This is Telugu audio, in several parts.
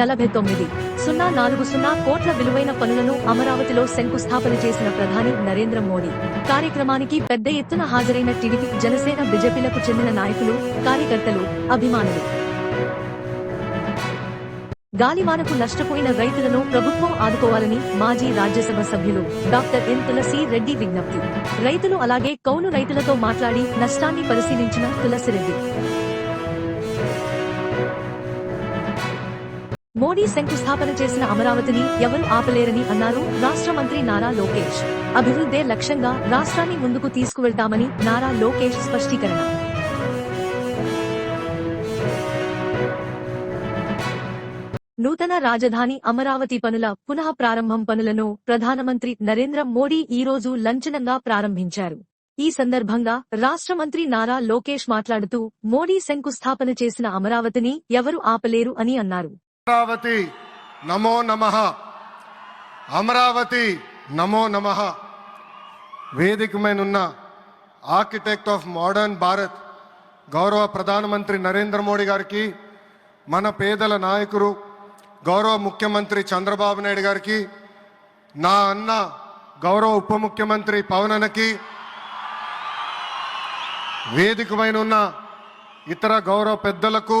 నలభై తొమ్మిది. సున్నా నాలుగు సున్నా కోట్ల విలువైన పనులను అమరావతిలో శంకుస్థాపన చేసిన ప్రధాని నరేంద్ర మోడీ. కార్యక్రమానికి పెద్ద ఎత్తున హాజరైన టీడీపీ జనసేన బిజెపిలకు చెందిన నాయకులు కార్యకర్తలు అభిమానులు. గాలివానకు నష్టపోయిన రైతులను ప్రభుత్వం ఆదుకోవాలని మాజీ రాజ్యసభ సభ్యులు డాక్టర్ ఎన్ తులసి రెడ్డి విజ్ఞప్తి. రైతులు అలాగే కౌలు రైతులతో మాట్లాడి నష్టాన్ని పరిశీలించిన తులసిరెడ్డి. మోడీ శంకుస్థాపన చేసిన అమరావతిని ఎవరు ఆపలేరని అన్నారు రాష్ట్ర మంత్రి నారా లోకేష్. అభివృద్ధే లక్ష్యంగా రాష్ట్రాన్ని ముందుకు తీసుకువెళ్తామని నారా లోకేష్ స్పష్టీకరణ. నూతన రాజధాని అమరావతి పనుల పునః ప్రారంభం పనులను ప్రధానమంత్రి నరేంద్ర మోడీ ఈ రోజు లంచనంగా ప్రారంభించారు. ఈ సందర్భంగా రాష్ట్ర మంత్రి నారా లోకేష్ మాట్లాడుతూ మోడీ శంకుస్థాపన చేసిన అమరావతిని ఎవరు ఆపలేరు అని అన్నారు. అమరావతి నమో నమ. అమరావతి నమో నమ. వేదికమైన ఉన్న ఆర్కిటెక్ట్ ఆఫ్ మోడర్న్ భారత్ గౌరవ ప్రధానమంత్రి నరేంద్ర మోడీ గారికి మన పేదల నాయకులు గౌరవ ముఖ్యమంత్రి చంద్రబాబు నాయుడు గారికి నా అన్న గౌరవ ఉప ముఖ్యమంత్రి పవనకి వేదికమైన ఉన్న ఇతర గౌరవ పెద్దలకు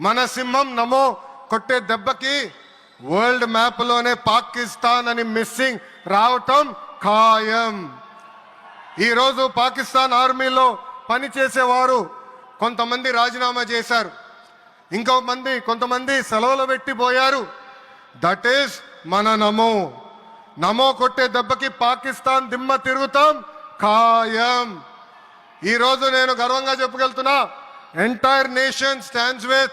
మన సింహం నమో కొట్టే దెబ్బకి వరల్డ్ మ్యాప్లోనే పాకిస్తాన్ అని మిస్సింగ్ రావటం ఖాయం. ఈరోజు పాకిస్తాన్ ఆర్మీలో పనిచేసేవారు కొంతమంది రాజీనామా చేశారు. ఇంకో మంది కొంతమంది సెలవులు పెట్టిపోయారు దట్ ఈస్ మన నమో. నమో కొట్టే దెబ్బకి పాకిస్తాన్ దిమ్మ తిరుగుతాం ఖాయం. ఈరోజు నేను గర్వంగా చెప్పగలుగుతున్నా ఎంటైర్ నేషన్ స్టాండ్స్ విత్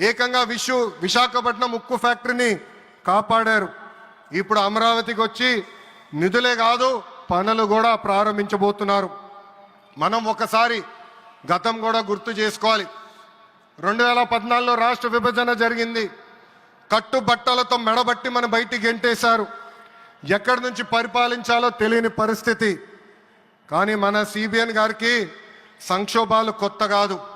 ఏకంగా విషు విశాఖపట్నం ఉక్కు ఫ్యాక్టరీని కాపాడారు. ఇప్పుడు అమరావతికి వచ్చి నిధులే కాదు పనులు కూడా ప్రారంభించబోతున్నారు. మనం ఒకసారి గతం కూడా గుర్తు చేసుకోవాలి. రెండు వేల పద్నాలుగులో రాష్ట్ర విభజన జరిగింది. కట్టుబట్టలతో మెడబట్టి మన బయటికి గెంటేశారు. ఎక్కడి నుంచి పరిపాలించాలో తెలియని పరిస్థితి. కానీ మన సిబిఎన్ గారికి సంక్షోభాలు కొత్త కాదు.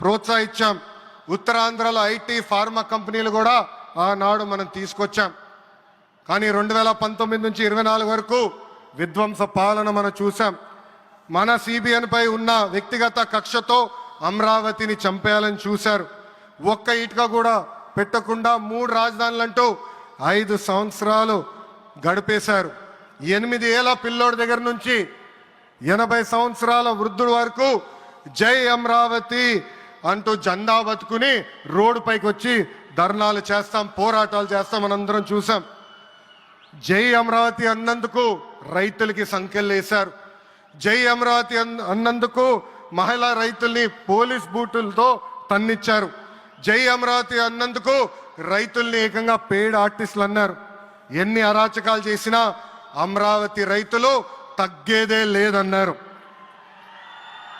ప్రోత్సహించాం. ఉత్తరాంధ్రలో ఐటీ ఫార్మా కంపెనీలు కూడా ఆనాడు మనం తీసుకొచ్చాం. కానీ రెండు వేల పంతొమ్మిది నుంచి ఇరవై నాలుగు వరకు విధ్వంస పాలన మనం చూసాం. మన సిబిఎన్పై ఉన్న వ్యక్తిగత కక్షతో అమరావతిని చంపేయాలని చూశారు. ఒక్క ఇటుక కూడా పెట్టకుండా మూడు రాజధానులంటూ ఐదు సంవత్సరాలు గడిపేశారు. ఎనిమిది ఏళ్ళ పిల్లోడి దగ్గర నుంచి ఎనభై సంవత్సరాల వృద్ధుడు వరకు జై అమరావతి అంటూ జెండా బతుకుని రోడ్డు పైకి వచ్చి ధర్నాలు చేస్తాం పోరాటాలు చేస్తాం మనందరం చూసాం. జై అమరావతి అన్నందుకు రైతులకి సంఖ్యలు వేశారు. జై అమరావతి అన్- అన్నందుకు మహిళా రైతుల్ని పోలీస్ బూటులతో తన్నిచ్చారు. జై అమరావతి అన్నందుకు రైతుల్ని ఏకంగా పేడ్ ఆర్టిస్టులు అన్నారు. ఎన్ని అరాచకాలు చేసినా అమరావతి రైతులు తగ్గేదే లేదన్నారు.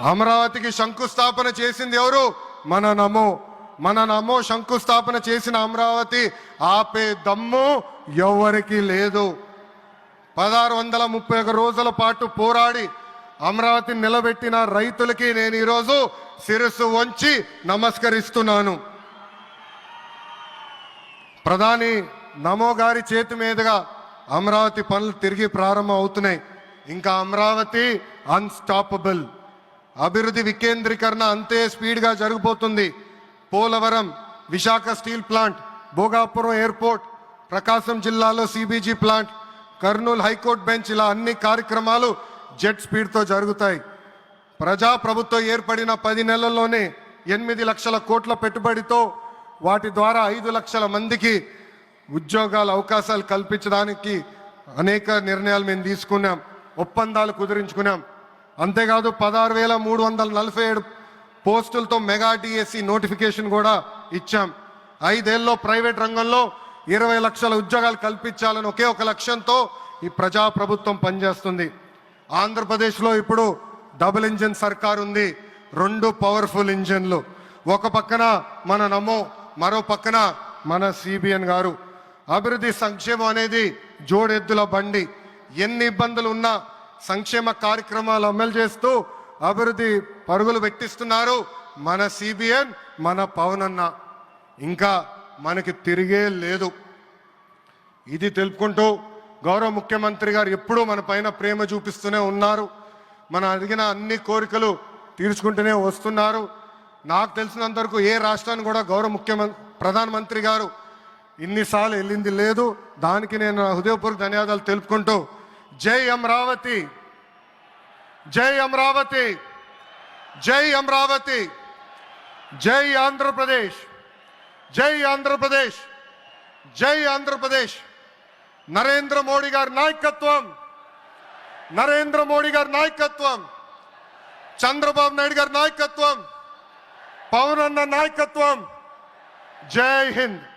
అమరావతికి శంకుస్థాపన చేసింది ఎవరు? మన నమో. మన నమో శంకుస్థాపన చేసిన అమరావతి ఆపే దమ్ము ఎవరికి లేదు. పదహారు వందల ముప్పై ఒక రోజుల పాటు పోరాడి అమరావతిని నిలబెట్టిన రైతులకి నేను ఈరోజు శిరస్సు వంచి నమస్కరిస్తున్నాను. ప్రధాని నమో గారి చేతి మీదుగా అమరావతి పనులు తిరిగి ప్రారంభం అవుతున్నాయి. ఇంకా అమరావతి అన్స్టాపబుల్ అభివృద్ధి వికేంద్రీకరణ అంతే స్పీడ్గా జరిగిపోతుంది. Polavaram Visakha steel plant Bhogapuram airport Prakasam జిల్లాలో CBG plant Kurnool high court bench ఇలా అన్ని కార్యక్రమాలు జెట్ స్పీడ్తో జరుగుతాయి. ప్రజా ప్రభుత్వం ఏర్పడిన పది నెలల్లోనే ఎనిమిది లక్షల కోట్ల పెట్టుబడితో వాటి ద్వారా ఐదు లక్షల మందికి ఉద్యోగాల అవకాశాలు కల్పించడానికి అనేక నిర్ణయాలు మేము తీసుకున్నాం. ఒప్పందాలు కుదిరించుకున్నాం. అంతేకాదు పదహారు వేల మూడు వందల నలభై ఏడు పోస్టులతో మెగా డిఎస్సి నోటిఫికేషన్ కూడా ఇచ్చాం. ఐదేళ్ళలో ప్రైవేట్ రంగంలో ఇరవై లక్షల ఉద్యోగాలు కల్పించాలని ఒకే ఒక లక్ష్యంతో ఈ ప్రజా ప్రభుత్వం పనిచేస్తుంది. ఆంధ్రప్రదేశ్లో ఇప్పుడు డబుల్ ఇంజిన్ సర్కార్ ఉంది. రెండు పవర్ఫుల్ ఇంజిన్లు. ఒక పక్కన మన నమో మరో పక్కన మన సిబిఎన్ గారు. అభివృద్ధి సంక్షేమం అనేది జోడెద్దుల బండి. ఎన్ని ఇబ్బందులు ఉన్నా సంక్షేమ కార్యక్రమాలు అమలు చేస్తూ అభివృద్ధి పరుగులు పెట్టిస్తున్నారు మన సిబిఎన్ మన పవన్ అన్న ఇంకా మనకి తిరిగే లేదు. ఇది తెలుపుకుంటూ గౌరవ ముఖ్యమంత్రి గారు ఎప్పుడూ మన పైన ప్రేమ చూపిస్తూనే ఉన్నారు. మనం అడిగిన అన్ని కోరికలు తీర్చుకుంటూనే వస్తున్నారు. నాకు తెలిసినంత వరకు ఏ రాష్ట్రాన్ని కూడా గౌరవ ముఖ్యమంత్రి ప్రధానమంత్రి గారు ఇన్నిసార్లు వెళ్ళింది లేదు. దానికి నేను నా హృదయపూర్వక ధన్యవాదాలు తెలుపుకుంటూ జై అమరావతి. జై అమరావతి. జై అమరావతి. జై ఆంధ్రప్రదేశ్. జై ఆంధ్రప్రదేశ్. జై ఆంధ్రప్రదేశ్. నరేంద్ర మోడీ గారి నాయకత్వం. నరేంద్ర మోడీ గారి నాయకత్వం. చంద్రబాబు నాయుడు గారి నాయకత్వం. పవన్ అన్న నాయకత్వం. జై హింద్.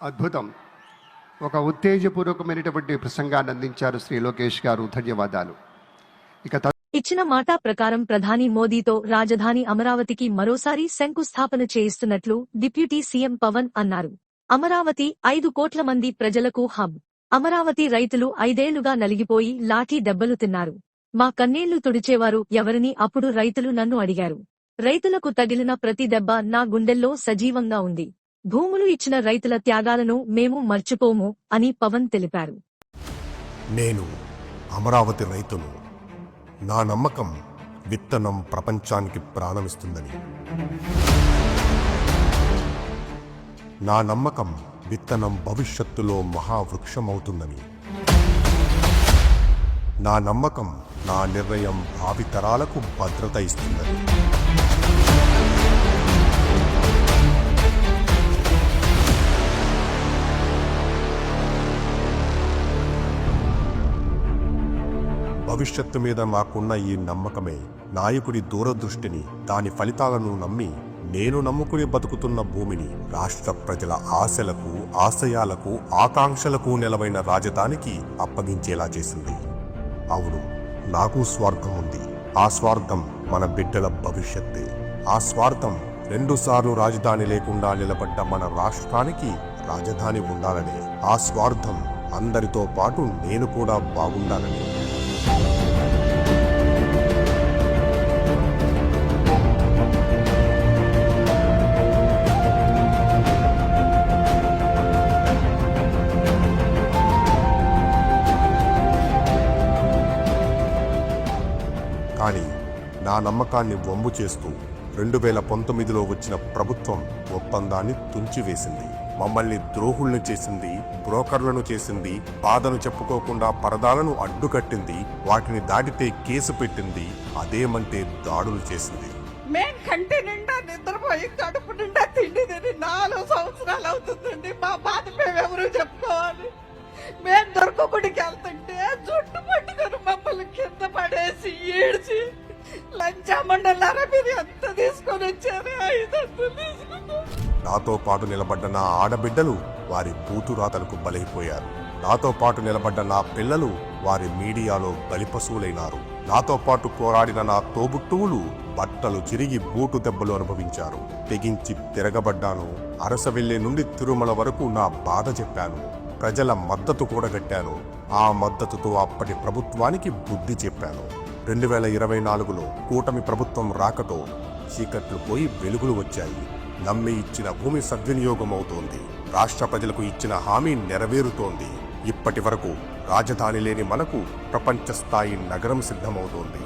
అద్భుతం. ఒక ఉత్తేజపూర్వకమైనటువంటి ప్రసంగాన్ని అందించారు శ్రీ లోకేష్ గారు. ధన్యవాదాలు. ఇక ఇచ్చిన మాట ప్రకారం ప్రధాని మోదీతో రాజధాని అమరావతికి మరోసారి శంకుస్థాపన చేయిస్తున్నట్లు డిప్యూటీ సీఎం పవన్ అన్నారు. అమరావతి ఐదు కోట్ల మంది ప్రజలకు హబ్. అమరావతి రైతులు ఐదేళ్ళుగా నలిగిపోయి లాఠీ దెబ్బలు తిన్నారు. మా కన్నీళ్ళు తుడిచేవారు ఎవరిని అప్పుడు రైతులు నన్ను అడిగారు. రైతులకు తగిలిన ప్రతి దెబ్బ నా గుండెల్లో సజీవంగా ఉంది. భూములు ఇచ్చిన రైతుల త్యాగాలను మేము మర్చిపోము అని పవన్ తెలిపారు. నేను అమరావతి రైతును నా నమ్మకం విత్తనం ప్రపంచానికి ప్రాణమిస్తుందని. నా నమ్మకం విత్తనం భవిష్యత్తులో మహావృక్షమవుతుందని. నా నమ్మకం నా నిర్ణయం భావితరాలకు భద్రత ఇస్తుందని. భవిష్యత్తు మీద మాకున్న ఈ నమ్మకమే నాయకుడి దూరదృష్టిని దాని ఫలితాలను నమ్మి నేను నమ్ముకుని బతుకుతున్న భూమిని రాష్ట్ర ప్రజల ఆశలకు ఆశయాలకు ఆకాంక్షలకు నెలవైన రాజధానికి అప్పగించేలా చేసింది. అవును నాకు స్వార్థం ఉంది. ఆ స్వార్థం మన బిడ్డల భవిష్యత్తే. ఆ స్వార్థం రెండుసార్లు రాజధాని లేకుండా నిలబడ్డ మన రాష్ట్రానికి రాజధాని ఉండాలని. ఆ స్వార్థం అందరితో పాటు నేను కూడా బాగుండాలని. నా నమ్మకాన్ని వంబు చేస్తూ రెండు వేల పంతొమ్మిదిలో వచ్చిన ప్రభుత్వం ఒప్పందాన్ని తుంచివేసింది. మమ్మల్ని ద్రోహుల్ని చేసింది బ్రోకర్లను చేసింది బాధను చెప్పుకోకుండా పరదాలను అడ్డుకట్టింది వాటిని దాటితే కేసు పెట్టింది అదేమంటే దాడులు చేసింది. మేం కంటి నిండా నిద్రపోయి కడుపు నిండా తిండి తిని నాలుగు సంవత్సరాలు అవుతుందండి. మా బాధ మేము ఎవరు చెప్పుకోవాలి. మేము దొరకకుడికి వెళ్తుంటే జుట్టు పట్టుకొని మమ్మల్ని కింద పడేసి ఏడ్చి లంచామండలారా మీరు ఎంత తీసుకొని వచ్చారు? నాతో పాటు నిలబడ్డ నా ఆడబిడ్డలు వారి బూతురాతలకు బలైపోయారు. నాతో పాటు నిలబడ్డ నా పిల్లలు వారి మీడియాలో బలిపశువులైనారు. నాతో పాటు పోరాడిన నా తోబుట్టువులు బట్టలు చిరిగి బూటు దెబ్బలు అనుభవించారు. తెగించి తిరగబడ్డాను. అరసవెల్లి నుండి తిరుమల వరకు నా బాధ చెప్పాను. ప్రజల మద్దతు కూడగట్టాను. ఆ మద్దతుతో అప్పటి ప్రభుత్వానికి బుద్ధి చెప్పాను. రెండు వేల ఇరవై నాలుగులో కూటమి ప్రభుత్వం రాకతో చీకట్లు పోయి వెలుగులు వచ్చాయి. నమ్మి ఇచ్చిన భూమి సద్వినియోగం అవుతోంది రాష్ట్ర ప్రజలకు ఇచ్చిన హామీ నెరవేరుతోంది. ఇప్పటి వరకు రాజధాని లేని మనకు ప్రపంచ స్థాయి నగరం సిద్ధమవుతోంది.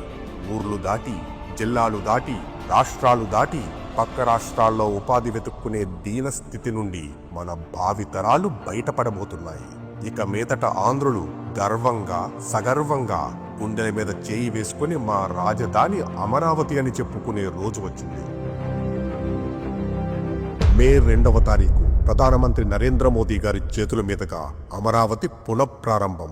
ఊర్లు దాటి జిల్లాలు దాటి రాష్ట్రాలు దాటి పక్క రాష్ట్రాల్లో ఉపాధి వెతుక్కునే దీన స్థితి నుండి మన భావితరాలు బయటపడబోతున్నాయి. ఇక మీదట ఆంధ్రులు గర్వంగా సగర్వంగా గుండెల మీద చేయి వేసుకుని మా రాజధాని అమరావతి అని చెప్పుకునే రోజు వచ్చింది. మే రెండవ తారీఖు ప్రధానమంత్రి నరేంద్ర మోదీ గారి చేతుల మీదుగా అమరావతి పునఃప్రారంభం.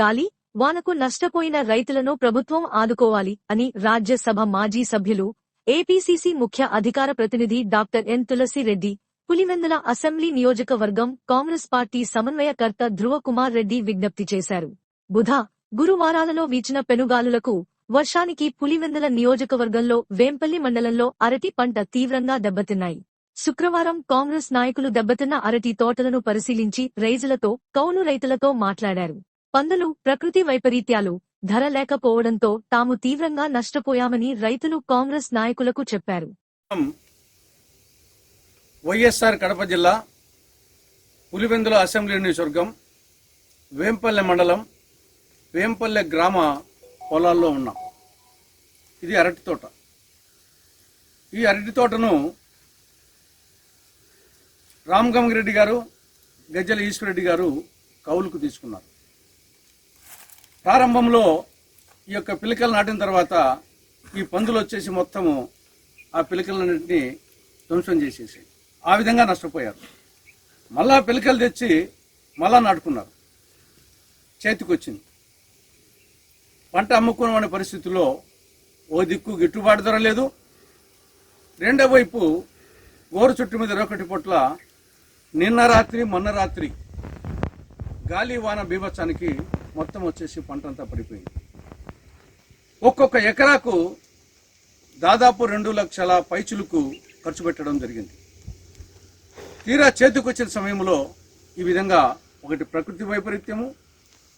గాలి వానకు నష్టపోయిన రైతులను ప్రభుత్వం ఆదుకోవాలి అని రాజ్యసభ మాజీ సభ్యులు ఏపీసీసీ ముఖ్య అధికార ప్రతినిధి doctor N Tulasi Reddy Pulivendula assembly నియోజకవర్గం కాంగ్రెస్ పార్టీ సమన్వయకర్త ధ్రువ కుమార్ రెడ్డి విజ్ఞప్తి చేశారు. బుధ గురువారాలలో వీచిన పెనుగాలులకు వర్షానికి పులివెందల నియోజకవర్గంలో వేంపల్లి మండలంలో అరటి పంట తీవ్రంగా దెబ్బతిన్నాయి. శుక్రవారం కాంగ్రెస్ నాయకులు దెబ్బతిన్న అరటి తోటలను పరిశీలించి రైతులతో కౌలు రైతులతో మాట్లాడారు. పందులు ప్రకృతి వైపరీత్యాలు ధర లేకపోవడంతో తాము తీవ్రంగా నష్టపోయామని రైతులు కాంగ్రెస్ నాయకులకు చెప్పారు. వైఎస్ఆర్ కడప జిల్లా పులివెందుల అసెంబ్లీ నియోజకవర్గం వేంపల్లె మండలం వేంపల్లె గ్రామ పొలాల్లో ఉన్నాం. ఇది అరటి తోట. ఈ అరటి తోటను రామగమగిరెడ్డి గారు గజ్జల ఈశ్వరెడ్డి గారు కౌలుకు తీసుకున్నారు. ప్రారంభంలో ఈ యొక్క పిలకలు నాటిన తర్వాత ఈ పందులు వచ్చేసి మొత్తము ఆ పిలకలన్నింటినీ ధ్వంసం చేసేసాయి. ఆ విధంగా నష్టపోయారు. మళ్ళా పిలకలు తెచ్చి మళ్ళా నాటుకున్నారు. చేతికి వచ్చింది పంట అమ్ముకునే పరిస్థితుల్లో ఓ దిక్కు గిట్టుబాటు ధర లేదు. రెండో వైపు గోరు చుట్టు మీద రొకటి పొట్ల నిన్న రాత్రి మొన్న రాత్రి గాలి వాన బీభత్సానికి మొత్తం వచ్చేసి పంట అంతా పడిపోయింది. ఒక్కొక్క ఎకరాకు దాదాపు రెండు లక్షల పైచులకు ఖర్చు పెట్టడం జరిగింది. తీరా చేతికొచ్చిన సమయంలో ఈ విధంగా ఒకటి ప్రకృతి వైపరీత్యము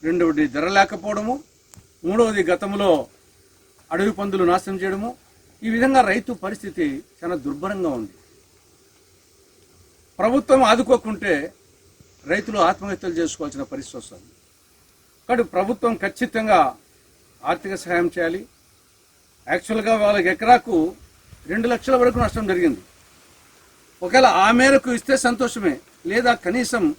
రెండవది ధర లేకపోవడము మూడవది గతంలో అడవి పందులు నాశనం చేయడము. ఈ విధంగా రైతు పరిస్థితి చాలా దుర్భరంగా ఉంది. ప్రభుత్వం ఆదుకోకుంటే రైతులు ఆత్మహత్యలు చేసుకోవాల్సిన పరిస్థితి వస్తుంది. కాబట్టి ప్రభుత్వం ఖచ్చితంగా ఆర్థిక సహాయం చేయాలి. యాక్చువల్గా వాళ్ళకి ఎకరాకు రెండు లక్షల వరకు నష్టం జరిగింది. ఒకవేళ ఆ మేరకు ఇస్తే సంతోషమే. లేదా కనీసం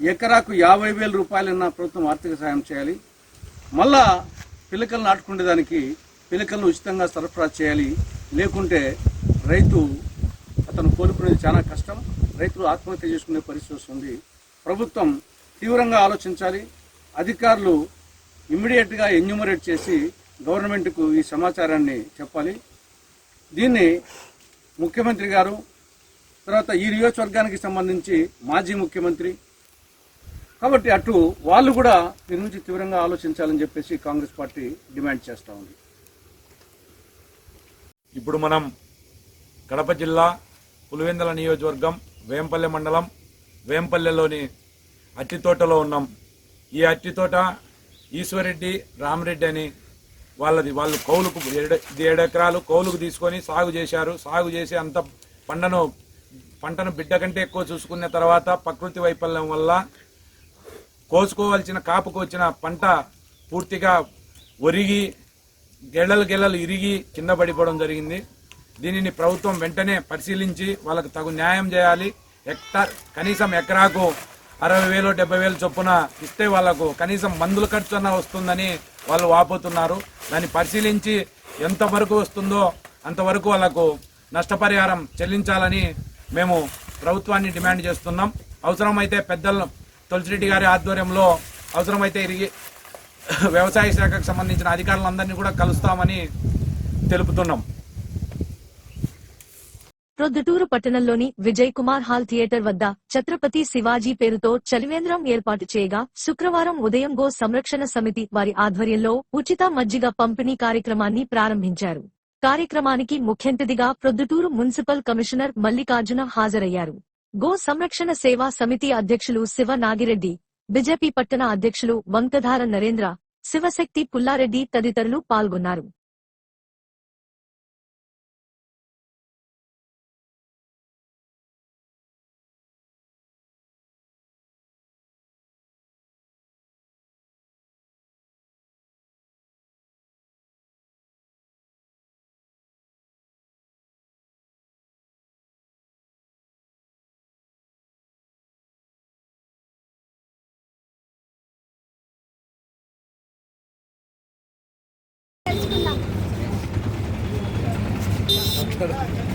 ఎకరాకు యాభై వేల రూపాయలన్నా ప్రభుత్వం ఆర్థిక సహాయం చేయాలి. మళ్ళా పిలకలు నాటుకునేదానికి పిలకలను ఉచితంగా సరఫరా చేయాలి. లేకుంటే రైతు అతను కోలుకునేది చాలా కష్టం. రైతులు ఆత్మహత్య చేసుకునే పరిస్థితి వస్తుంది. ప్రభుత్వం తీవ్రంగా ఆలోచించాలి. అధికారులు ఇమ్మీడియట్గా ఎన్యూమరేట్ చేసి గవర్నమెంట్కు ఈ సమాచారాన్ని చెప్పాలి. దీన్ని ముఖ్యమంత్రి గారు తర్వాత ఈ నియోజకవర్గానికి సంబంధించి మాజీ ముఖ్యమంత్రి కాబట్టి అటు వాళ్ళు కూడా దీని నుంచి తీవ్రంగా ఆలోచించాలని చెప్పేసి కాంగ్రెస్ పార్టీ డిమాండ్ చేస్తూ ఉంది. ఇప్పుడు మనం కడప జిల్లా పులివెందల నియోజకవర్గం వేంపల్లె మండలం వేంపల్లెలోని అట్టితోటలో ఉన్నాం. ఈ అట్టితోట ఈశ్వరెడ్డి రామరెడ్డి అని వాళ్ళది వాళ్ళు కౌలుకు ఏడు ఇది ఏడు ఎకరాలు కౌలుకు తీసుకొని సాగు చేశారు. సాగు చేసి అంత పంటను పంటను బిడ్డ కంటే ఎక్కువ చూసుకున్న తర్వాత ప్రకృతి వైఫల్యం వల్ల కోసుకోవాల్సిన కాపుకు వచ్చిన పంట పూర్తిగా ఒరిగి గెళ్ళలు గెళ్ళలు ఇరిగి కింద పడిపోవడం జరిగింది. దీనిని ప్రభుత్వం వెంటనే పరిశీలించి వాళ్ళకు తగు న్యాయం చేయాలి. హెక్టార్ కనీసం ఎకరాకు అరవై వేలు డెబ్బై వేలు చొప్పున ఇస్తే వాళ్ళకు కనీసం మందుల ఖర్చు అన్న వస్తుందని వాళ్ళు వాపోతున్నారు. దాన్ని పరిశీలించి ఎంతవరకు వస్తుందో అంతవరకు వాళ్ళకు నష్టపరిహారం చెల్లించాలని మేము ప్రభుత్వాన్ని డిమాండ్ చేస్తున్నాం. అవసరమైతే పెద్దలను తులసిరెడ్డి గారి ఆధ్వర్యంలో అవసరమైతే ఇరిగి వ్యవసాయ శాఖకు సంబంధించిన అధికారులందరినీ కూడా కలుస్తామని తెలుపుతున్నాం. ప్రొద్దుటూరు పట్టణంలోని విజయ్ కుమార్ హాల్ థియేటర్ వద్ద ఛత్రపతి శివాజీ పేరుతో చలివేంద్రం ఏర్పాటు చేయగా శుక్రవారం ఉదయం గో సంరక్షణ సమితి వారి ఆధ్వర్యంలో ఉచిత మజ్జిగ పంపిణీ కార్యక్రమాన్ని ప్రారంభించారు. కార్యక్రమానికి ముఖ్యంతిథిగా ప్రొద్దుటూరు మున్సిపల్ కమిషనర్ మల్లికార్జున హాజరయ్యారు. గో సంరక్షణ సేవా సమితి అధ్యక్షులు శివ నాగిరెడ్డి బిజెపి పట్టణ అధ్యక్షులు వంకధార నరేంద్ర శివశక్తి పుల్లారెడ్డి తదితరులు పాల్గొన్నారు.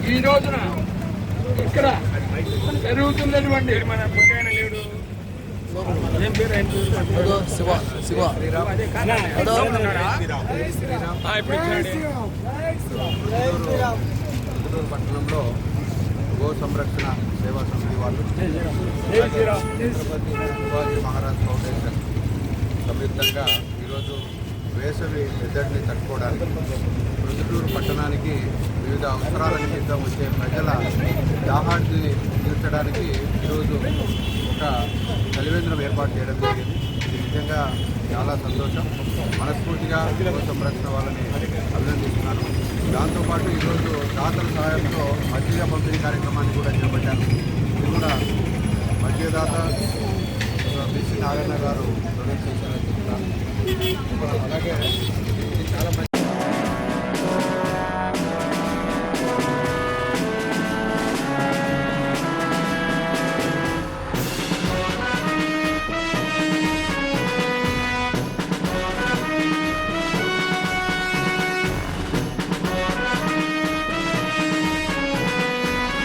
ఈ రోజున ఇక్కడ జరుగుతున్నటువంటి ఇప్పుడు ఇచ్చాడే. పుత్తూరు పట్టణంలో గో సంరక్షణ సేవా సమితి వాళ్ళు ఛత్రపతి శివాజీ మహారాజ్ ఫౌండేషన్ సంయుక్తంగా ఈరోజు వేసవి వెదర్ని తట్టుకోవడానికి ప్రొద్దుటూరు పట్టణానికి వివిధ అవసరాల నిమిత్తం వచ్చే ప్రజల దాహాన్ని తీర్చడానికి ఈరోజు ఒక కలివేంద్రం ఏర్పాటు చేయడం జరిగింది. ఇది నిజంగా చాలా సంతోషం. మనస్ఫూర్తిగా గో సంరక్షణ వాళ్ళని అభినందిస్తున్నాను. దాంతోపాటు ఈరోజు దాతల సహాయంతో మధ్య పంపిణీ కార్యక్రమాన్ని కూడా చేపట్టాను. ఇది కూడా మధ్యదాత దాత బీసీ నారాయణ గారు అలాగే చాలా